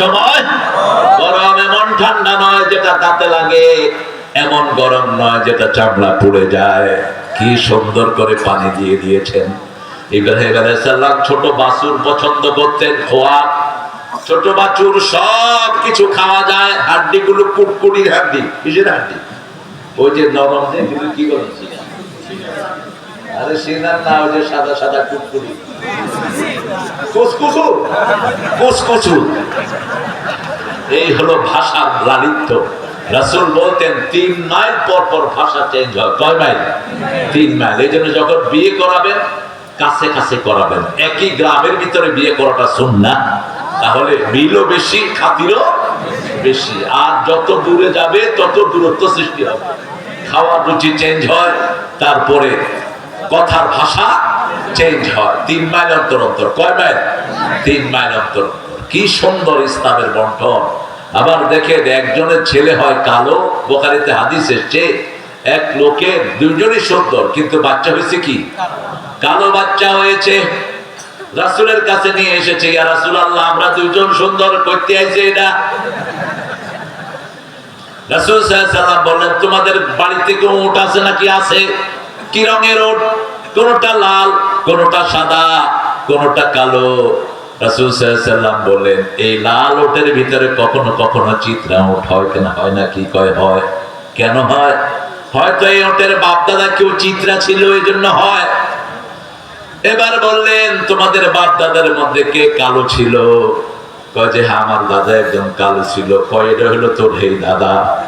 সময়। গরম এমন ঠান্ডা নয় যেটা লাগে, এমন গরম নয় যেটা যায়। কি সুন্দর করে পানি দিয়ে দিয়েছেন। ছোট বাসুর পছন্দ করতেন, খোয়া। ছোট বাছুর সব কিছু খাওয়া যায় হাড্ডি গুলো কুটকুটির হাড্ডি। কিসের হাড্ডি? ওই যে নরম কি বলেন আরে না সাদা সাদা কুটকুটি। কুসকুসু? কুসকুসু। এই হলো ভাষার লালিত্য। রাসূল বলতেন, তিন মাইল পর পর ভাষা চেঞ্জ হয়। কয় মাইল? তিন মাইল। এই জন্য যখন বিয়ে করাবেন, কাছে কাছে করাবেন। একই গ্রামের ভিতরে বিয়ে করাটা সুন্নাহ তাহলে মিলও বেশি, খাতিরও বেশি। আর যত দূরে যাবে, তত দূরত্ব সৃষ্টি হবে। খাওয়ার রুচি চেঞ্জ হয়, তারপরে কথার ভাষা চেঞ্জ হয়। তিন মাইল অন্তর অন্তর। কয় মাইল? তিন মাইল অন্তর অন্তর। কি সুন্দর ইসলামের বন্টন। আবার দেখেন একজনের ছেলে হয় কালো বোকারিতে হাদিস এসছে, এক লোকের দুজনই সুন্দর, কিন্তু বাচ্চা হয়েছে কি? কালো বাচ্চা হয়েছে। রাসুলের কাছে নিয়ে এসেছে, ইয়া রাসুল আল্লাহ আমরা দুইজন সুন্দর, করতে আইছে এটা? রাসুল সাল্লাম বললেন, তোমাদের বাড়িতে কোনো উট আছে নাকি? আছে। কি রঙের উট? কোনটা লাল, কোনটা সাদা, কোনটা কালো। রাসুল সাল্লাম বললেন, এই লাল ওটের ভিতরে কখনো কখনো চিত্রা উঠ হয় কেন? হয় না কি? কয়, হয়। কেন হয়? হয়তো এই ওটের বাপদাদা কেউ চিত্রা ছিল এই জন্য হয়। এবার বললেন, তোমাদের বাপ দাদার মধ্যে কে কালো ছিল? কয় যে হ্যাঁ আমার দাদা একজন কালো ছিল। কয়, এটা হলো তোর, হেই দাদা।